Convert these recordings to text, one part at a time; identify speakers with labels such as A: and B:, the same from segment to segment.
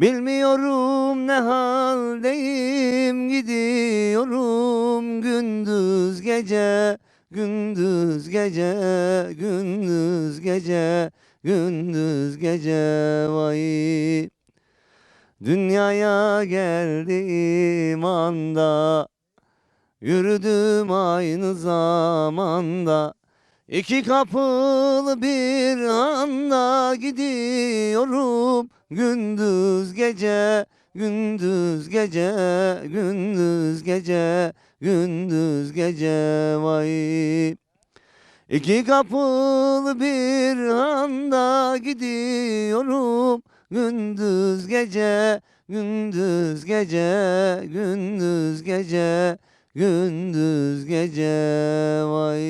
A: Bilmiyorum ne haldeyim gidiyorum gündüz gece gündüz gece gündüz gece gündüz gece vay. Dünyaya geldiğim anda yürüdüm aynı zamanda. İki kapılı bir anda gidiyorum gündüz gece gündüz gece gündüz gece gündüz gece vay. İki kapılı bir anda gidiyorum. Gündüz gece gündüz gece gündüz gece gündüz gece vay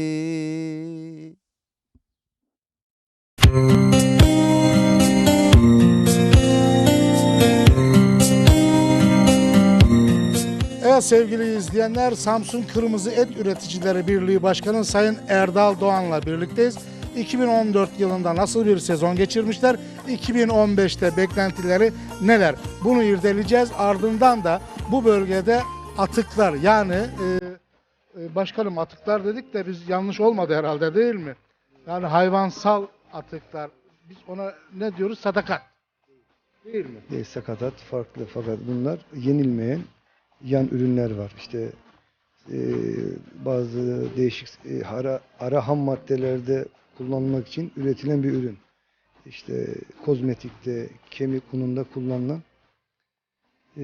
B: Sevgili izleyenler Samsun Kırmızı Et Üreticileri Birliği Başkanı Sayın Erdal Doğan'la birlikteyiz. 2014 yılında nasıl bir sezon geçirmişler? 2015'te beklentileri neler? Bunu irdeleyeceğiz. Ardından da bu bölgede atıklar yani e, e, başkanım atıklar dedik de biz yanlış olmadı herhalde değil mi? Yani hayvansal atıklar. Biz ona ne diyoruz? Sadakat. Değil mi?
C: Değil, sakatat farklı fakat bunlar yenilmeyen yan ürünler var. İşte e, bazı değişik e, ara, ara ham maddelerde kullanılmak için üretilen bir ürün. İşte kozmetikte, kemik ununda kullanılan e,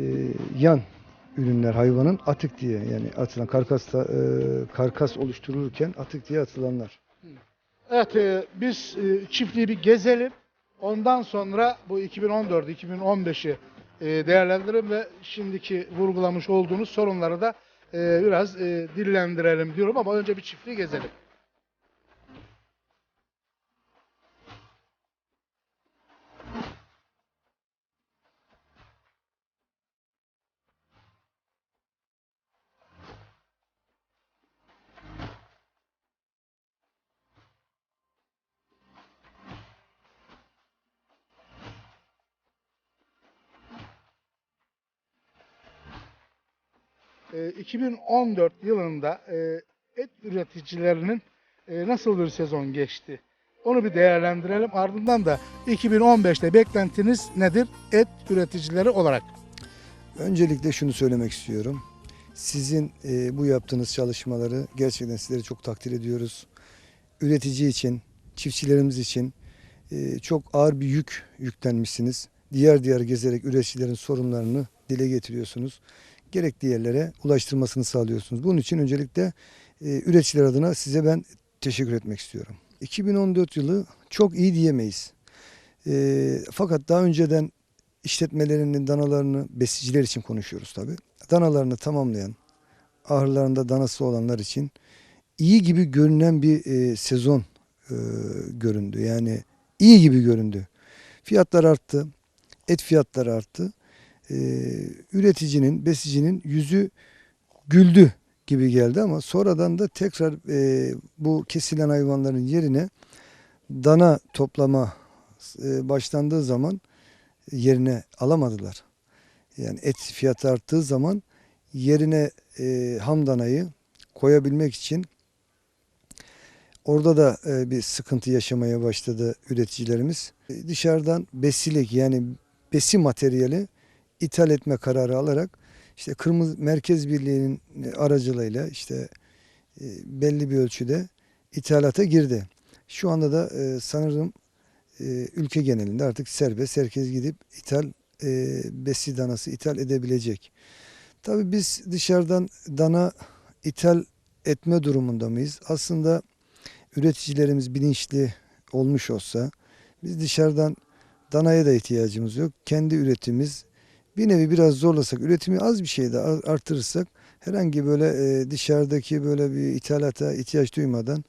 C: yan ürünler hayvanın atık diye yani atılan karkas e, karkas oluşturulurken atık diye atılanlar.
B: Evet, e, biz e, çiftliği bir gezelim. Ondan sonra bu 2014-2015'i e, değerlendirelim ve şimdiki vurgulamış olduğunuz sorunları da e, biraz e, dillendirelim diyorum ama önce bir çiftliği gezelim. E, 2014 yılında e, et üreticilerinin e, nasıl bir sezon geçti? Onu bir değerlendirelim. Ardından da 2015'te beklentiniz nedir et üreticileri olarak?
C: Öncelikle şunu söylemek istiyorum. Sizin e, bu yaptığınız çalışmaları gerçekten sizleri çok takdir ediyoruz. Üretici için, çiftçilerimiz için çok ağır bir yük yüklenmişsiniz. Diğer diğer gezerek üreticilerin sorunlarını dile getiriyorsunuz. Gerekli yerlere ulaştırmasını sağlıyorsunuz. Bunun için öncelikle e, üreticiler adına size ben teşekkür etmek istiyorum. 2014 yılı çok iyi diyemeyiz. E, fakat daha önceden işletmelerinin danalarını besiciler için konuşuyoruz tabi. Danalarını tamamlayan, ahırlarında danası olanlar için iyi gibi görünen bir e, sezon e, göründü. Yani iyi gibi göründü. Fiyatlar arttı, et fiyatları arttı. E, üreticinin, besicinin yüzü güldü gibi geldi ama sonradan da tekrar e, bu kesilen hayvanların yerine dana toplama e, başlandığı zaman yerine alamadılar. Yani et fiyatı arttığı zaman yerine e, ham danayı koyabilmek için orada da e, bir sıkıntı yaşamaya başladı üreticilerimiz. E, dışarıdan besilik yani besi materyali ithal etme kararı alarak işte Kırmızı Merkez Birliği'nin e, aracılığıyla işte e, belli bir ölçüde ithalata girdi. Şu anda da e, sanırım ülke genelinde artık serbest herkes gidip ithal besi danası ithal edebilecek. Tabii biz dışarıdan dana ithal etme durumunda mıyız? Aslında üreticilerimiz bilinçli olmuş olsa biz dışarıdan danaya da ihtiyacımız yok. Kendi üretimimiz bir nevi biraz zorlasak, üretimi az bir şey de artırırsak herhangi böyle e, dışarıdaki böyle bir ithalata ihtiyaç duymadan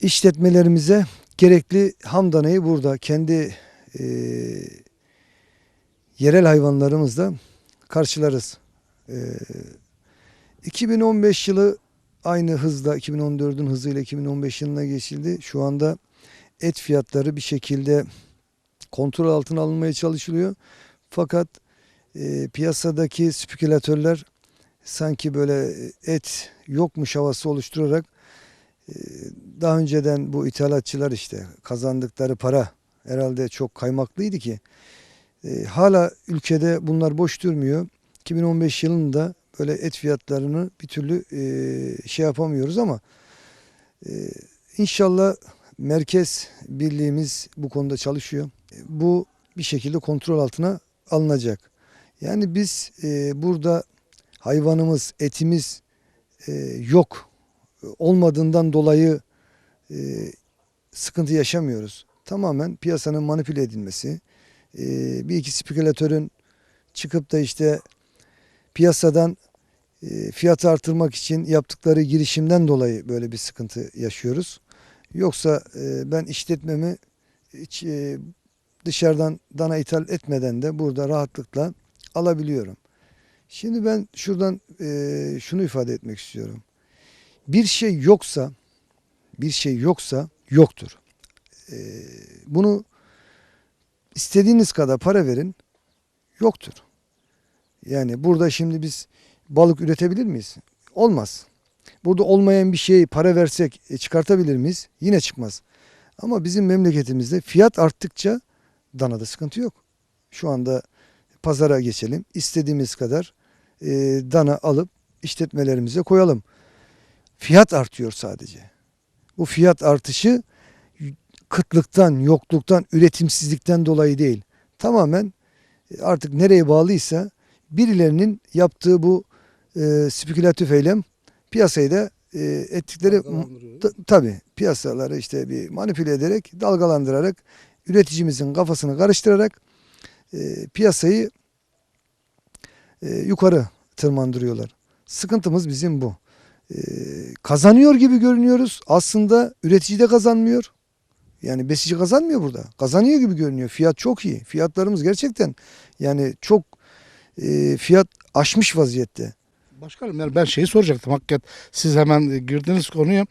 C: işletmelerimize gerekli hamdanayı burada kendi e, yerel hayvanlarımızla karşılarız. E, 2015 yılı aynı hızla 2014'ün hızıyla 2015 yılına geçildi. Şu anda et fiyatları bir şekilde kontrol altına alınmaya çalışılıyor. Fakat e, piyasadaki spekülatörler sanki böyle et yokmuş havası oluşturarak e, daha önceden bu ithalatçılar işte kazandıkları para herhalde çok kaymaklıydı ki e, hala ülkede bunlar boş durmuyor. 2015 yılında böyle et fiyatlarını bir türlü e, şey yapamıyoruz ama e, inşallah merkez birliğimiz bu konuda çalışıyor. E, Bu bir şekilde kontrol altına alınacak. Yani biz e, burada hayvanımız, etimiz e, yok olmadığından dolayı e, sıkıntı yaşamıyoruz. Tamamen piyasanın manipüle edilmesi, e, bir iki spekülatörün çıkıp da işte piyasadan e, fiyatı artırmak için yaptıkları girişimden dolayı böyle bir sıkıntı yaşıyoruz. Yoksa e, ben işletmemi hiç e, dışarıdan dana ithal etmeden de burada rahatlıkla alabiliyorum. Şimdi ben şuradan e, şunu ifade etmek istiyorum. Bir şey yoksa, bir şey yoksa yoktur. E, bunu istediğiniz kadar para verin, yoktur. Yani burada şimdi biz balık üretebilir miyiz? Olmaz. Burada olmayan bir şeyi para versek e, çıkartabilir miyiz? Yine çıkmaz. Ama bizim memleketimizde fiyat arttıkça danada sıkıntı yok. Şu anda pazara geçelim. İstediğimiz kadar e, dana alıp işletmelerimize koyalım. Fiyat artıyor sadece. Bu fiyat artışı kıtlıktan, yokluktan, üretimsizlikten dolayı değil. Tamamen e, artık nereye bağlıysa birilerinin yaptığı bu e, spekülatif eylem piyasayı da e, ettikleri Ta- tabii piyasaları işte bir manipüle ederek, dalgalandırarak, üreticimizin kafasını karıştırarak e, piyasayı e, yukarı tırmandırıyorlar. Sıkıntımız bizim bu. E, kazanıyor gibi görünüyoruz. Aslında üretici de kazanmıyor. Yani besici kazanmıyor burada. Kazanıyor gibi görünüyor. Fiyat çok iyi. Fiyatlarımız gerçekten yani çok e, fiyat aşmış vaziyette.
B: Başkanım yani ben şeyi soracaktım hakikat siz hemen e, girdiniz konuya.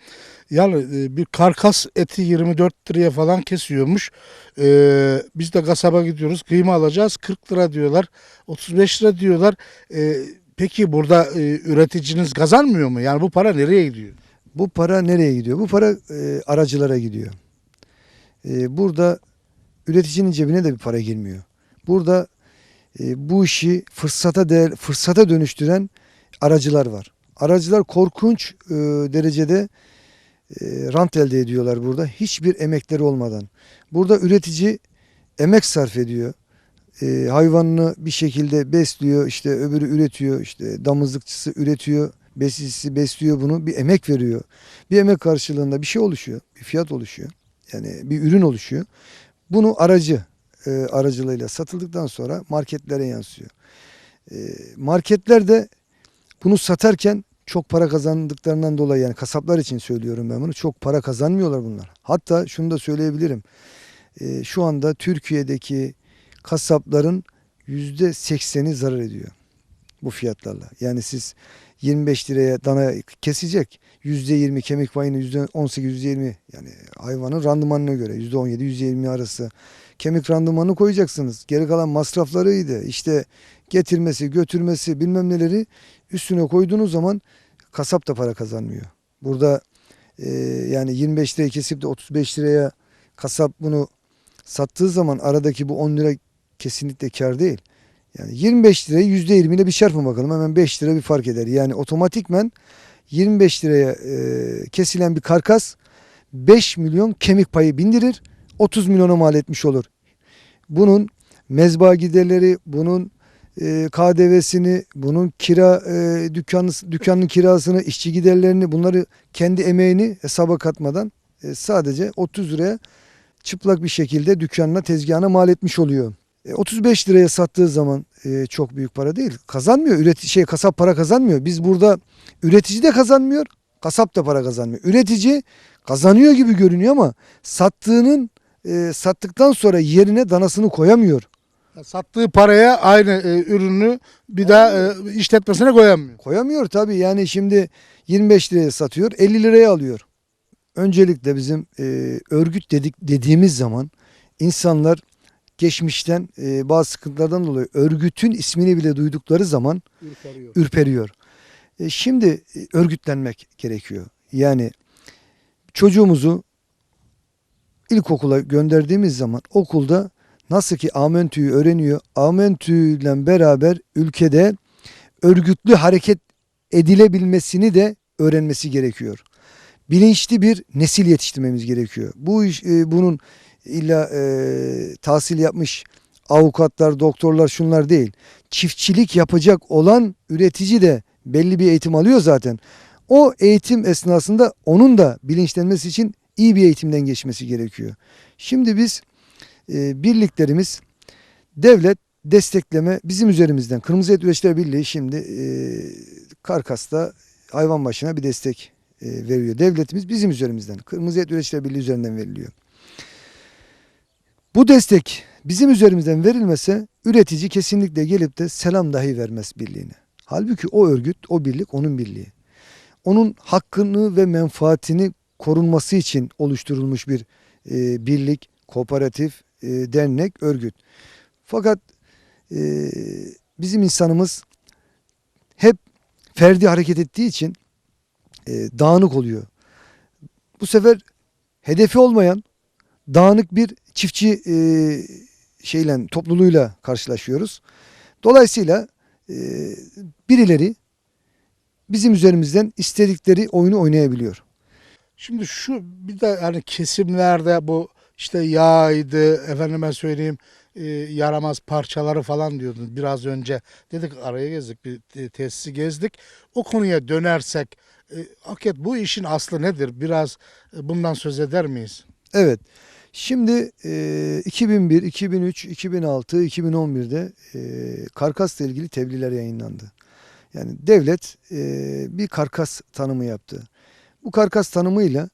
B: Yani e, bir karkas eti 24 liraya falan kesiyormuş. Ee, biz de kasaba gidiyoruz kıyma alacağız 40 lira diyorlar 35 lira diyorlar. Ee, peki burada e, üreticiniz kazanmıyor mu? Yani bu para nereye gidiyor?
C: Bu para nereye gidiyor? Bu para e, aracılara gidiyor. E, burada üreticinin cebine de bir para girmiyor. Burada e, bu işi fırsata değer, fırsata dönüştüren aracılar var. Aracılar korkunç e, derecede e, rant elde ediyorlar burada. Hiçbir emekleri olmadan. Burada üretici emek sarf ediyor. E, hayvanını bir şekilde besliyor. işte öbürü üretiyor. işte damızlıkçısı üretiyor. Besicisi besliyor bunu. Bir emek veriyor. Bir emek karşılığında bir şey oluşuyor. Bir fiyat oluşuyor. Yani bir ürün oluşuyor. Bunu aracı e, aracılığıyla satıldıktan sonra marketlere yansıyor. E, marketler de bunu satarken çok para kazandıklarından dolayı yani kasaplar için söylüyorum ben bunu. Çok para kazanmıyorlar bunlar. Hatta şunu da söyleyebilirim. E, şu anda Türkiye'deki kasapların yüzde sekseni zarar ediyor bu fiyatlarla. Yani siz 25 liraya dana kesecek. %20 kemik payını %18 %20 yani hayvanın randımanına göre %17 %20 arası kemik randımanını koyacaksınız. Geri kalan masraflarıydı. İşte getirmesi, götürmesi bilmem neleri üstüne koyduğunuz zaman kasap da para kazanmıyor. Burada e, yani 25 liraya kesip de 35 liraya kasap bunu sattığı zaman aradaki bu 10 lira kesinlikle kar değil. Yani 25 lirayı %20 ile bir çarpın bakalım. Hemen 5 lira bir fark eder. Yani otomatikmen 25 liraya e, kesilen bir karkas 5 milyon kemik payı bindirir. 30 milyona mal etmiş olur. Bunun mezba giderleri, bunun e, KDV'sini, bunun kira e, dükkanı, dükkanın kirasını, işçi giderlerini bunları kendi emeğini hesaba katmadan sadece 30 liraya çıplak bir şekilde dükkanına, tezgahına mal etmiş oluyor. E, 35 liraya sattığı zaman e, çok büyük para değil. Kazanmıyor. Üretici şey kasap para kazanmıyor. Biz burada üretici de kazanmıyor, kasap da para kazanmıyor. Üretici kazanıyor gibi görünüyor ama sattığının e, sattıktan sonra yerine danasını koyamıyor.
B: Sattığı paraya aynı e, ürünü bir daha e, işletmesine koyamıyor.
C: Koyamıyor tabii. Yani şimdi 25 liraya satıyor, 50 liraya alıyor. Öncelikle bizim e, örgüt dedik dediğimiz zaman insanlar geçmişten e, bazı sıkıntılardan dolayı örgütün ismini bile duydukları zaman ürperiyor. E, şimdi e, örgütlenmek gerekiyor. Yani çocuğumuzu ilkokula gönderdiğimiz zaman okulda nasıl ki Amentü'yü öğreniyor. Amentü ile beraber ülkede örgütlü hareket edilebilmesini de öğrenmesi gerekiyor. Bilinçli bir nesil yetiştirmemiz gerekiyor. Bu iş, e, bunun illa e, tahsil yapmış avukatlar, doktorlar şunlar değil. Çiftçilik yapacak olan üretici de belli bir eğitim alıyor zaten. O eğitim esnasında onun da bilinçlenmesi için iyi bir eğitimden geçmesi gerekiyor. Şimdi biz e, birliklerimiz devlet destekleme bizim üzerimizden Kırmızı Et Üreticiler Birliği şimdi e, Karkas'ta hayvan başına bir destek e, veriyor. Devletimiz bizim üzerimizden Kırmızı Et Üreticiler Birliği üzerinden veriliyor. Bu destek bizim üzerimizden verilmese üretici kesinlikle gelip de selam dahi vermez birliğine. Halbuki o örgüt, o birlik onun birliği. Onun hakkını ve menfaatini korunması için oluşturulmuş bir e, birlik, kooperatif, e, dernek, örgüt. Fakat e, bizim insanımız hep ferdi hareket ettiği için e, dağınık oluyor. Bu sefer hedefi olmayan dağınık bir çiftçi e, şeyle topluluğuyla karşılaşıyoruz. Dolayısıyla e, birileri bizim üzerimizden istedikleri oyunu oynayabiliyor.
B: Şimdi şu bir de hani kesimlerde bu işte yağydı efendime söyleyeyim e, yaramaz parçaları falan diyordun biraz önce. Dedik araya gezdik bir te- tesisi gezdik. O konuya dönersek e, Aket bu işin aslı nedir? Biraz e, bundan söz eder miyiz?
C: Evet. Şimdi e, 2001, 2003, 2006, 2011'de e, karkasla ilgili tebliğler yayınlandı. Yani devlet e, bir karkas tanımı yaptı. Bu karkas tanımıyla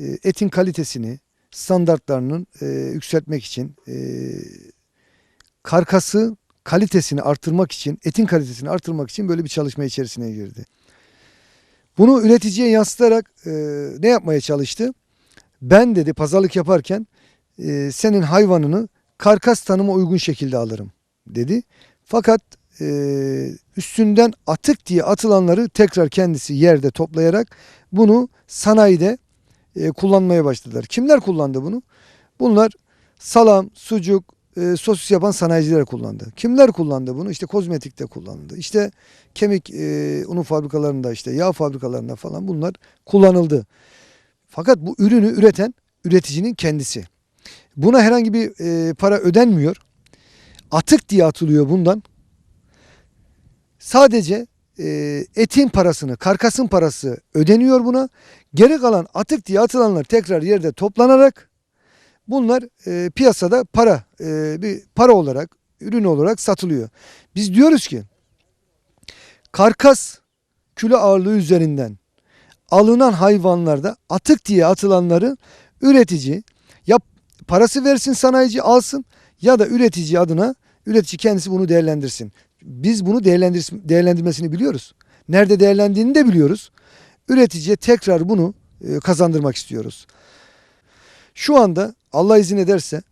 C: e, etin kalitesini, standartlarının e, yükseltmek için, e, karkası kalitesini artırmak için, etin kalitesini artırmak için böyle bir çalışma içerisine girdi. Bunu üreticiye yansıtarak e, ne yapmaya çalıştı? Ben dedi pazarlık yaparken e, senin hayvanını karkas tanıma uygun şekilde alırım dedi. Fakat e, üstünden atık diye atılanları tekrar kendisi yerde toplayarak bunu sanayide e, kullanmaya başladılar. Kimler kullandı bunu? Bunlar salam, sucuk, e, sosis yapan sanayiciler kullandı. Kimler kullandı bunu? İşte kozmetikte kullanıldı. İşte kemik e, unu fabrikalarında işte yağ fabrikalarında falan bunlar kullanıldı. Fakat bu ürünü üreten üreticinin kendisi. Buna herhangi bir e, para ödenmiyor. Atık diye atılıyor bundan. Sadece e, etin parasını, karkasın parası ödeniyor buna. Geri kalan atık diye atılanlar tekrar yerde toplanarak bunlar e, piyasada para, e, bir para olarak, ürün olarak satılıyor. Biz diyoruz ki karkas kilo ağırlığı üzerinden alınan hayvanlarda atık diye atılanları üretici ya parası versin sanayici alsın ya da üretici adına üretici kendisi bunu değerlendirsin. Biz bunu değerlendir değerlendirmesini biliyoruz. Nerede değerlendiğini de biliyoruz. Üreticiye tekrar bunu e, kazandırmak istiyoruz. Şu anda Allah izin ederse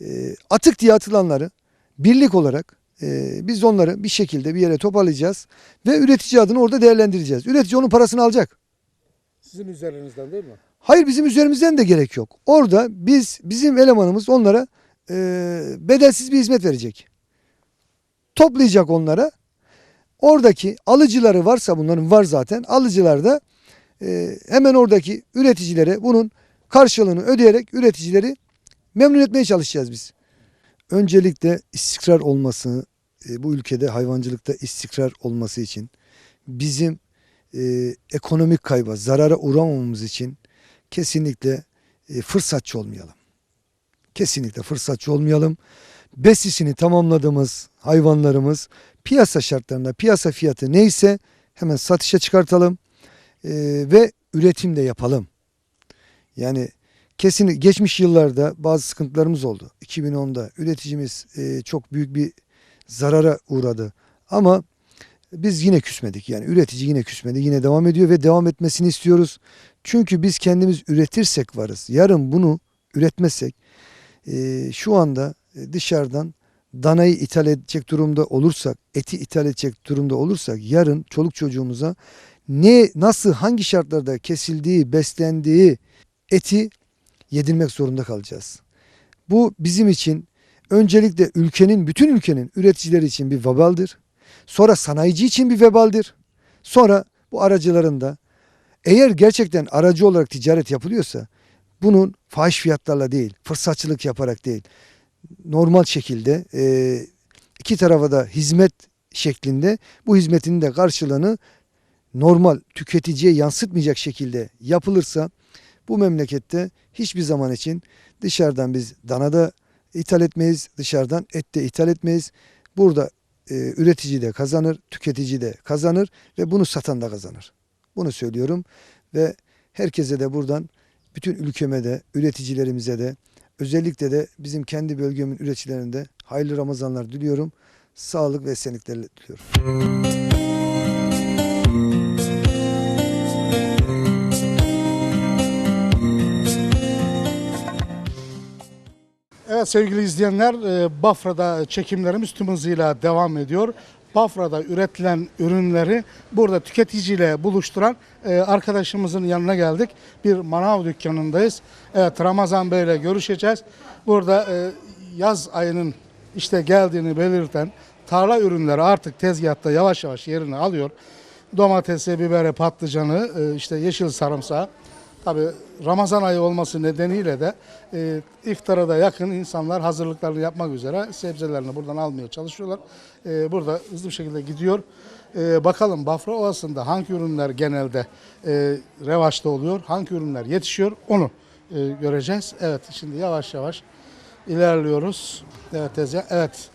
C: e, atık diye atılanları birlik olarak e, biz onları bir şekilde bir yere toparlayacağız ve üretici adına orada değerlendireceğiz. Üretici onun parasını alacak.
B: Sizin üzerinizden değil mi?
C: Hayır bizim üzerimizden de gerek yok. Orada biz bizim elemanımız onlara e, bedelsiz bir hizmet verecek. Toplayacak onlara. Oradaki alıcıları varsa bunların var zaten. Alıcılar da e, hemen oradaki üreticilere bunun karşılığını ödeyerek üreticileri memnun etmeye çalışacağız biz. Öncelikle istikrar olması, e, bu ülkede hayvancılıkta istikrar olması için bizim e, ekonomik kayba, zarara uğramamamız için kesinlikle e, fırsatçı olmayalım. Kesinlikle fırsatçı olmayalım. besisini tamamladığımız hayvanlarımız piyasa şartlarında piyasa fiyatı neyse hemen satışa çıkartalım Ee, ve üretim de yapalım. Yani kesin geçmiş yıllarda bazı sıkıntılarımız oldu. 2010'da üreticimiz e, çok büyük bir zarara uğradı. Ama biz yine küsmedik. Yani üretici yine küsmedi. Yine devam ediyor ve devam etmesini istiyoruz. Çünkü biz kendimiz üretirsek varız. Yarın bunu üretmezsek e, şu anda e, dışarıdan danayı ithal edecek durumda olursak, eti ithal edecek durumda olursak yarın çoluk çocuğumuza ne nasıl hangi şartlarda kesildiği, beslendiği eti yedirmek zorunda kalacağız. Bu bizim için öncelikle ülkenin bütün ülkenin üreticileri için bir vebaldir. Sonra sanayici için bir vebaldir. Sonra bu aracıların eğer gerçekten aracı olarak ticaret yapılıyorsa bunun fahiş fiyatlarla değil, fırsatçılık yaparak değil, normal şekilde e, iki tarafa da hizmet şeklinde bu hizmetin de karşılığını normal tüketiciye yansıtmayacak şekilde yapılırsa bu memlekette hiçbir zaman için dışarıdan biz dana da ithal etmeyiz, dışarıdan et de ithal etmeyiz. Burada e, üretici de kazanır, tüketici de kazanır ve bunu satan da kazanır. Bunu söylüyorum ve herkese de buradan bütün ülkeme de, üreticilerimize de, özellikle de bizim kendi bölgemin üreticilerinde hayırlı Ramazanlar diliyorum. Sağlık ve esenlikler diliyorum.
B: Sevgili izleyenler e, Bafra'da çekimlerimiz tüm hızıyla devam ediyor. Bafra'da üretilen ürünleri burada tüketiciyle buluşturan e, arkadaşımızın yanına geldik. Bir manav dükkanındayız. Evet Ramazan Bey ile görüşeceğiz. Burada e, yaz ayının işte geldiğini belirten tarla ürünleri artık tezgahta yavaş yavaş yerini alıyor. Domatesi, biberi, patlıcanı, işte yeşil sarımsağı. Tabi Ramazan ayı olması nedeniyle de e, iftara da yakın insanlar hazırlıklarını yapmak üzere sebzelerini buradan almaya çalışıyorlar. E, burada hızlı bir şekilde gidiyor. E, bakalım Bafra Ovası'nda hangi ürünler genelde e, revaçta oluyor, hangi ürünler yetişiyor onu e, göreceğiz. Evet şimdi yavaş yavaş ilerliyoruz. Evet tezgah. Evet.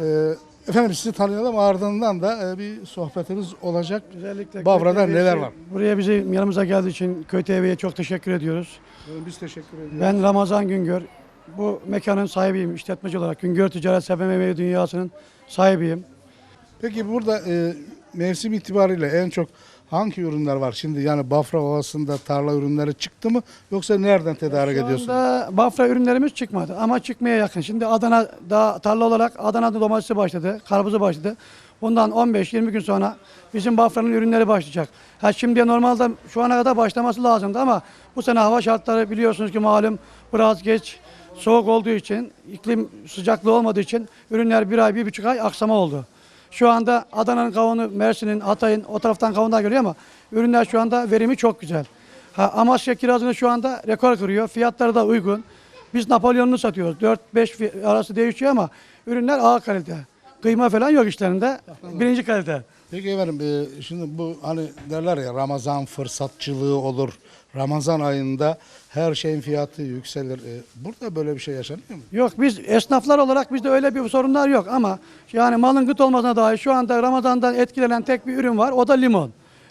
B: E, efendim sizi tanıyalım ardından da e, bir sohbetimiz olacak.
D: Özellikle
B: Bavra'da
D: Köy
B: neler var?
D: Buraya bizim yanımıza geldiği için Köy TV'ye çok teşekkür ediyoruz.
B: Biz teşekkür ediyoruz.
D: Ben Ramazan Güngör. Bu mekanın sahibiyim işletmeci olarak. Güngör Ticaret Meyve Dünyası'nın sahibiyim.
B: Peki burada e, mevsim itibariyle en çok hangi ürünler var? Şimdi yani Bafra Ovası'nda tarla ürünleri çıktı mı yoksa nereden tedarik
D: Şu
B: ediyorsun?
D: anda Bafra ürünlerimiz çıkmadı ama çıkmaya yakın. Şimdi Adana da tarla olarak Adana'da domatesi başladı, karpuzu başladı. Bundan 15-20 gün sonra bizim Bafra'nın ürünleri başlayacak. Ha şimdi normalde şu ana kadar başlaması lazımdı ama bu sene hava şartları biliyorsunuz ki malum biraz geç soğuk olduğu için, iklim sıcaklığı olmadığı için ürünler bir ay, bir buçuk ay aksama oldu. Şu anda Adana'nın kavunu, Mersin'in, Hatay'ın o taraftan kavunlar geliyor ama ürünler şu anda verimi çok güzel. Ha, Amasya kirazını şu anda rekor kırıyor. Fiyatları da uygun. Biz Napolyon'unu satıyoruz. 4-5 fi- arası değişiyor ama ürünler A kalite. Kıyma falan yok işlerinde. Birinci kalite.
B: Peki efendim e, şimdi bu hani derler ya Ramazan fırsatçılığı olur. Ramazan ayında her şeyin fiyatı yükselir. E, burada böyle bir şey yaşanıyor mu?
D: Yok biz esnaflar olarak bizde öyle bir sorunlar yok ama yani malın gıt olmasına dair şu anda Ramazan'dan etkilenen tek bir ürün var o da limon.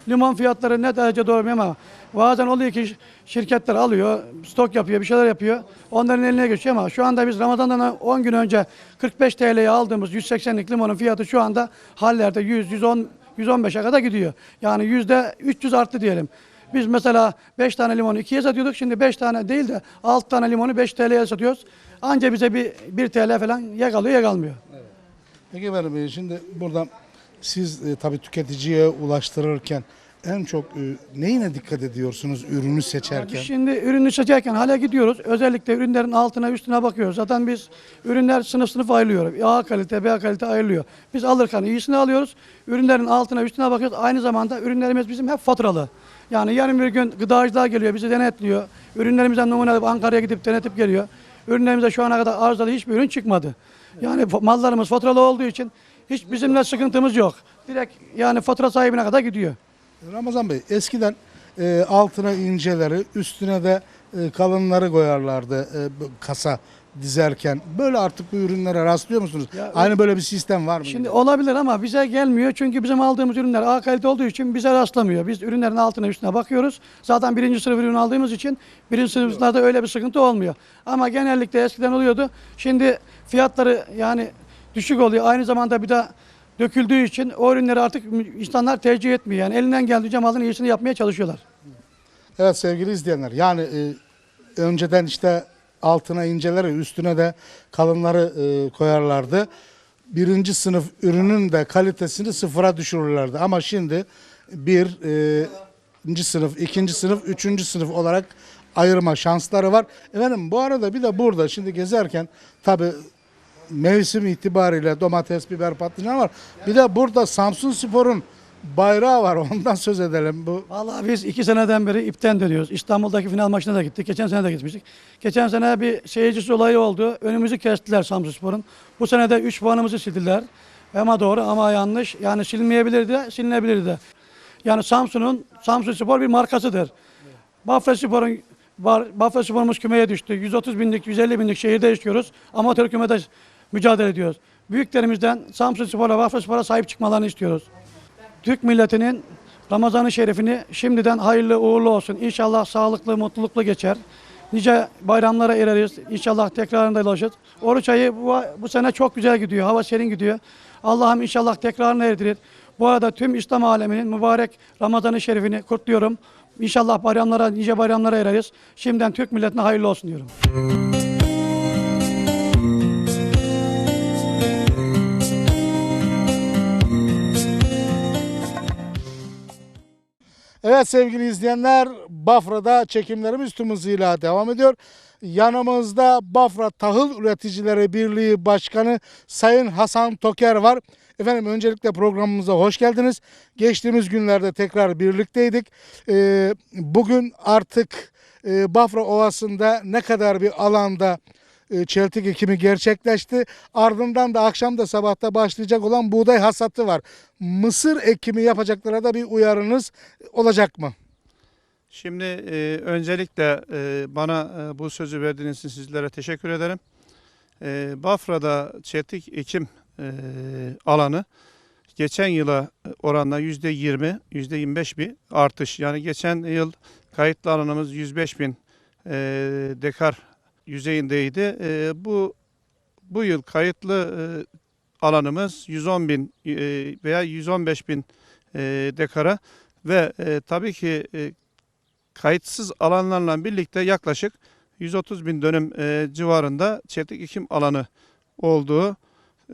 D: Limon fiyatları ne derece doğru bilmiyorum ama bazen oluyor ki şirketler alıyor, stok yapıyor, bir şeyler yapıyor. Onların eline geçiyor ama şu anda biz Ramazan'dan 10 gün önce 45 TL'ye aldığımız 180'lik limonun fiyatı şu anda hallerde 100, 110, 115'e kadar gidiyor. Yani yüzde 300 arttı diyelim. Biz mesela 5 tane limonu 2'ye satıyorduk. Şimdi 5 tane değil de 6 tane limonu 5 TL'ye satıyoruz. Anca bize bir 1 TL falan ya kalıyor ya kalmıyor.
B: Peki efendim e, şimdi burada siz e, tabii tüketiciye ulaştırırken en çok e, neyine dikkat ediyorsunuz ürünü seçerken?
D: Biz şimdi ürünü seçerken hale gidiyoruz. Özellikle ürünlerin altına üstüne bakıyoruz. Zaten biz ürünler sınıf sınıf ayrılıyor. A kalite, B kalite ayrılıyor. Biz alırken iyisini alıyoruz. Ürünlerin altına üstüne bakıyoruz. Aynı zamanda ürünlerimiz bizim hep faturalı. Yani yarın bir gün gıdacılar geliyor, bizi denetliyor. Ürünlerimizden numune alıp Ankara'ya gidip denetip geliyor. Ürünlerimize şu ana kadar arızalı hiçbir ürün çıkmadı. Yani mallarımız faturalı olduğu için hiç bizimle sıkıntımız yok. Direkt yani fatura sahibine kadar gidiyor.
B: Ramazan Bey eskiden e, altına inceleri üstüne de e, kalınları koyarlardı e, kasa dizerken böyle artık bu ürünlere rastlıyor musunuz?
D: Ya,
B: Aynı böyle bir sistem var mı?
D: Şimdi olabilir ama bize gelmiyor çünkü bizim aldığımız ürünler A kalite olduğu için bize rastlamıyor. Biz ürünlerin altına üstüne bakıyoruz. Zaten birinci sınıf ürün aldığımız için birinci sınıflarda öyle bir sıkıntı olmuyor. Ama genellikle eskiden oluyordu. Şimdi fiyatları yani düşük oluyor. Aynı zamanda bir de döküldüğü için o ürünleri artık insanlar tercih etmiyor. Yani elinden geldiğince malın iyisini yapmaya çalışıyorlar.
B: Evet sevgili izleyenler yani e, önceden işte altına inceleri üstüne de kalınları e, koyarlardı. Birinci sınıf ürünün de kalitesini sıfıra düşürürlerdi. Ama şimdi bir e, sınıf, ikinci sınıf, üçüncü sınıf olarak ayırma şansları var. Efendim bu arada bir de burada şimdi gezerken tabi mevsim itibariyle domates, biber, patlıcan var. Bir de burada Samsun Spor'un bayrağı var. Ondan söz edelim. Bu
D: Vallahi biz iki seneden beri ipten dönüyoruz. İstanbul'daki final maçına da gittik. Geçen sene de gitmiştik. Geçen sene bir seyircisi olayı oldu. Önümüzü kestiler Samsunspor'un. Bu sene de 3 puanımızı sildiler. Ama doğru ama yanlış. Yani silinmeyebilirdi, de, silinebilirdi. Yani Samsun'un, Samsun Spor bir markasıdır. Bafra Spor'un Bafra Spor'umuz kümeye düştü. 130 binlik, 150 binlik şehirde yaşıyoruz. Amatör kümede mücadele ediyoruz. Büyüklerimizden Samsun Spor'a, Bafra Spor'a sahip çıkmalarını istiyoruz. Türk milletinin Ramazan-ı Şerifini şimdiden hayırlı uğurlu olsun. İnşallah sağlıklı, mutluluklu geçer. Nice bayramlara ereriz. İnşallah tekrarında ulaşırız. Oruç ayı bu, bu sene çok güzel gidiyor. Hava serin gidiyor. Allah'ım inşallah tekrarını erdirir. Bu arada tüm İslam aleminin mübarek Ramazan-ı Şerifini kutluyorum. İnşallah bayramlara, nice bayramlara ereriz. Şimdiden Türk milletine hayırlı olsun diyorum.
B: Evet sevgili izleyenler Bafra'da çekimlerimiz tüm hızıyla devam ediyor. Yanımızda Bafra Tahıl Üreticileri Birliği Başkanı Sayın Hasan Toker var. Efendim öncelikle programımıza hoş geldiniz. Geçtiğimiz günlerde tekrar birlikteydik. Ee, bugün artık e, Bafra Ovası'nda ne kadar bir alanda e, çeltik ekimi gerçekleşti. Ardından da akşam da sabahta başlayacak olan buğday hasatı var. Mısır ekimi yapacaklara da bir uyarınız olacak mı?
E: Şimdi e, öncelikle e, bana e, bu sözü verdiğiniz için sizlere teşekkür ederim. E, Bafra'da çeltik ekim e, alanı geçen yıla oranla yüzde 20, yüzde 25 bir artış. Yani geçen yıl kayıtlı alanımız 105 bin e, dekar yüzeyindeydi. E, bu bu yıl kayıtlı e, alanımız 110 bin e, veya 115 bin e, dekara ve e, tabii ki e, kayıtsız alanlarla birlikte yaklaşık 130 bin dönüm e, civarında çeltik ekim alanı olduğu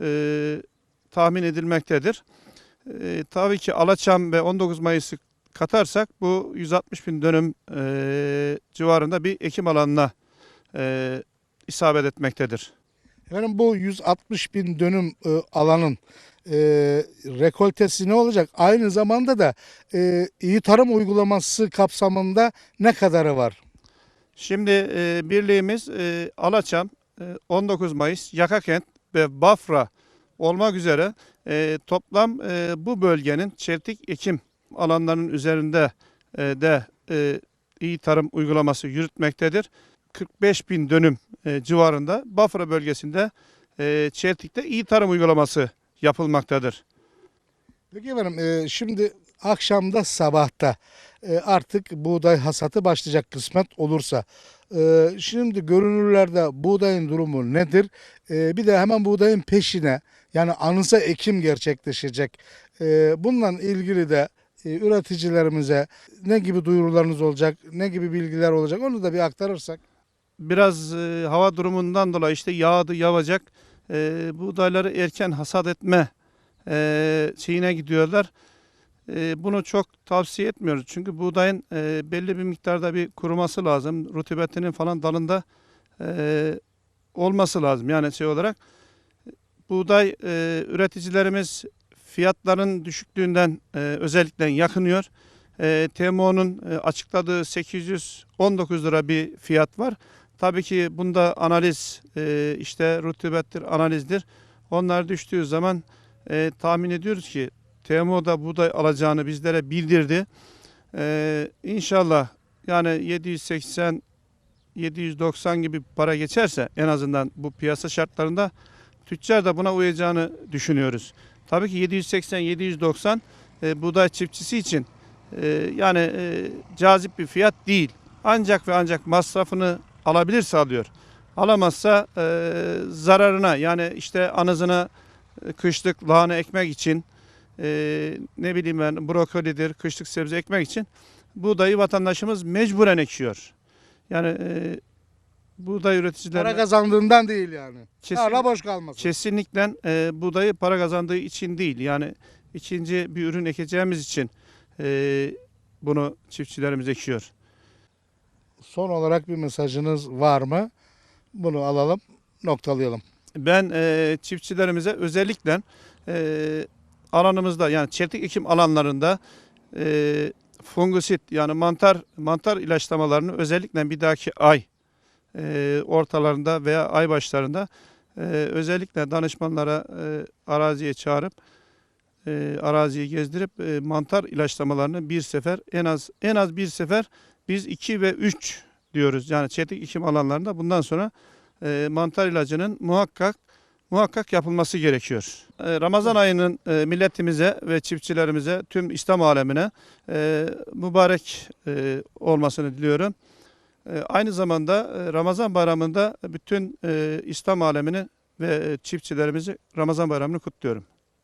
E: e, tahmin edilmektedir. E, tabii ki Alaçam ve 19 Mayıs'ı katarsak bu 160 bin dönüm e, civarında bir ekim alanına e, isabet etmektedir.
B: Efendim bu 160 bin dönüm e, alanın e, rekoltesi ne olacak? Aynı zamanda da e, iyi tarım uygulaması kapsamında ne kadarı var?
E: Şimdi e, birliğimiz e, Alaçam, e, 19 Mayıs, Yakakent ve Bafra olmak üzere e, toplam e, bu bölgenin çeltik ekim alanlarının üzerinde e, de e, iyi tarım uygulaması yürütmektedir. 45 bin dönüm e, civarında Bafra bölgesinde e, çeltikte iyi tarım uygulaması yapılmaktadır.
B: Peki efendim e, şimdi akşamda sabahta e, artık buğday hasatı başlayacak kısmet olursa. E, şimdi görünürlerde buğdayın durumu nedir? E, bir de hemen buğdayın peşine yani anısa ekim gerçekleşecek. E, bununla ilgili de e, üreticilerimize ne gibi duyurularınız olacak, ne gibi bilgiler olacak onu da bir aktarırsak.
E: Biraz e, hava durumundan dolayı işte yağdı yağacak e, buğdayları erken hasat etme e, şeyine gidiyorlar. E, bunu çok tavsiye etmiyoruz. Çünkü buğdayın e, belli bir miktarda bir kuruması lazım. Rutubetinin falan dalında e, olması lazım. Yani şey olarak buğday e, üreticilerimiz fiyatların düşüklüğünden e, özellikle yakınıyor. E, TMO'nun e, açıkladığı 819 lira bir fiyat var. Tabii ki bunda analiz e, işte rutubettir, analizdir. Onlar düştüğü zaman e, tahmin ediyoruz ki TMO'da buğday alacağını bizlere bildirdi. E, inşallah yani 780 790 gibi para geçerse en azından bu piyasa şartlarında tüccar da buna uyacağını düşünüyoruz. Tabii ki 780-790 e, buğday çiftçisi için e, yani e, cazip bir fiyat değil. Ancak ve ancak masrafını alabilirse alıyor. Alamazsa e, zararına yani işte anızına e, kışlık lahana ekmek için e, ne bileyim ben brokolidir, kışlık sebze ekmek için buğdayı vatandaşımız mecburen ekiyor. Yani e, buğday üreticileri
B: Para kazandığından değil yani.
E: Kesin-
B: Tarla boş kalmasın.
E: kesinlikle e, buğdayı para kazandığı için değil. Yani ikinci bir ürün ekeceğimiz için e, bunu çiftçilerimiz ekiyor.
B: Son olarak bir mesajınız var mı? Bunu alalım, noktalayalım.
E: Ben e, çiftçilerimize özellikle e, alanımızda yani çeltik ekim alanlarında e, fungisit yani mantar mantar ilaçlamalarını özellikle bir dahaki ay e, ortalarında veya ay başlarında e, özellikle danışmanlara e, araziye çağırıp e, araziyi gezdirip e, mantar ilaçlamalarını bir sefer en az en az bir sefer biz 2 ve 3 diyoruz. Yani çeltik ekim alanlarında bundan sonra e, mantar ilacının muhakkak muhakkak yapılması gerekiyor. E, Ramazan ayının e, milletimize ve çiftçilerimize tüm İslam alemine e, mübarek e, olmasını diliyorum. E, aynı zamanda e, Ramazan bayramında bütün e, İslam alemini ve e, çiftçilerimizi Ramazan bayramını kutluyorum.